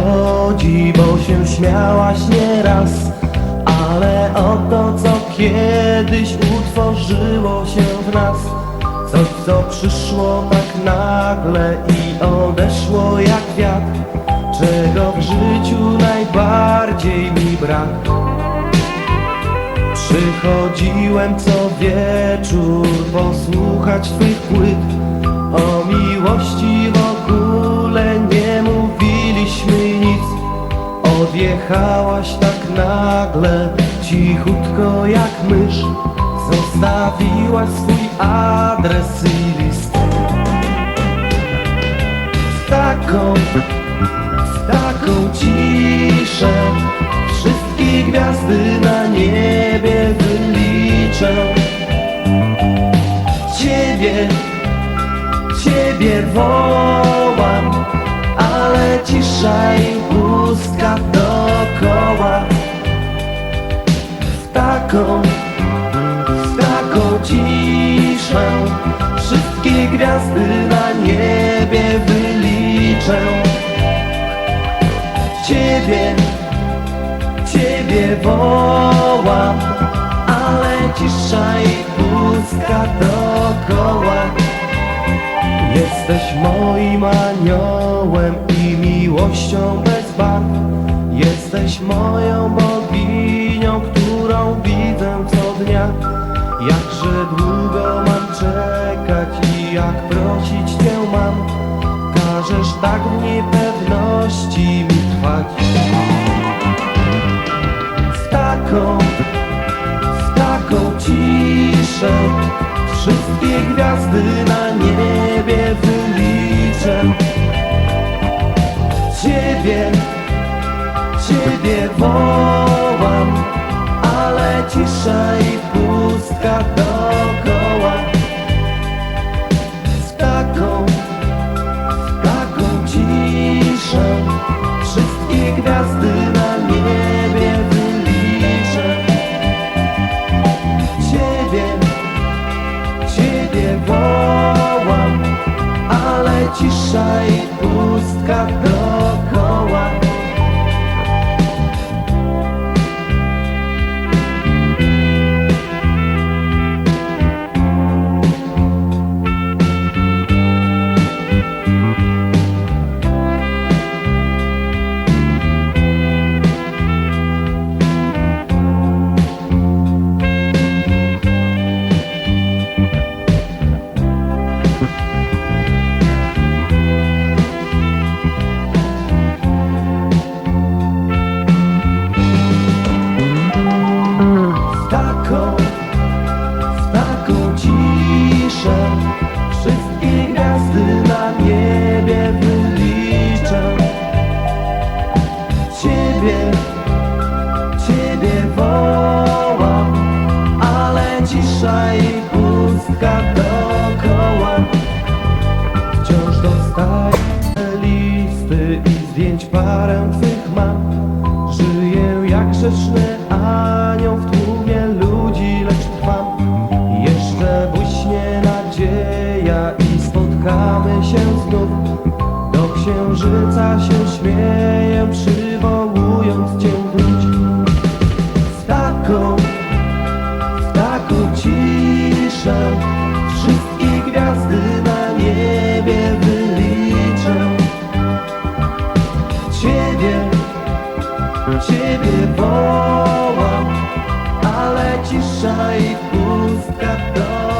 przychodzi, bo się śmiałaś nieraz Ale o to, co kiedyś utworzyło się w nas. Coś, co przyszło tak nagle i odeszło jak wiatr Czego w życiu najbardziej mi brak. Przychodziłem co wieczór posłuchać Twych płyt O miłości w Odjechałaś tak nagle, cichutko jak mysz. Zostawiłaś swój adres i list. Z taką, z taką ciszę Wszystkie gwiazdy na niebie wyliczę. Ciebie, Ciebie wołam Ale cisza i pustka dookoła taką, taką ciszę. Wszystkie gwiazdy na niebie wyliczę. Ciebie, Ciebie wołam Ale cisza i pustka dookoła Jesteś moim aniołem i miłością bez barw. Jesteś moją boginią, którą widzę dnia. Jakże długo mam czekać i jak prosić Cię mam? Każesz tak w niepewności mi trwać. Z taką, Ciebie, Ciebie wołam, ale cisza i pustka anioł w tłumie ludzi, lecz trwam Jeszcze błyśnie nadzieja i spotkamy się znów. Do księżyca się śmieję, przywołując Cię Ciebie wołam, ale cisza i pustka dookoła.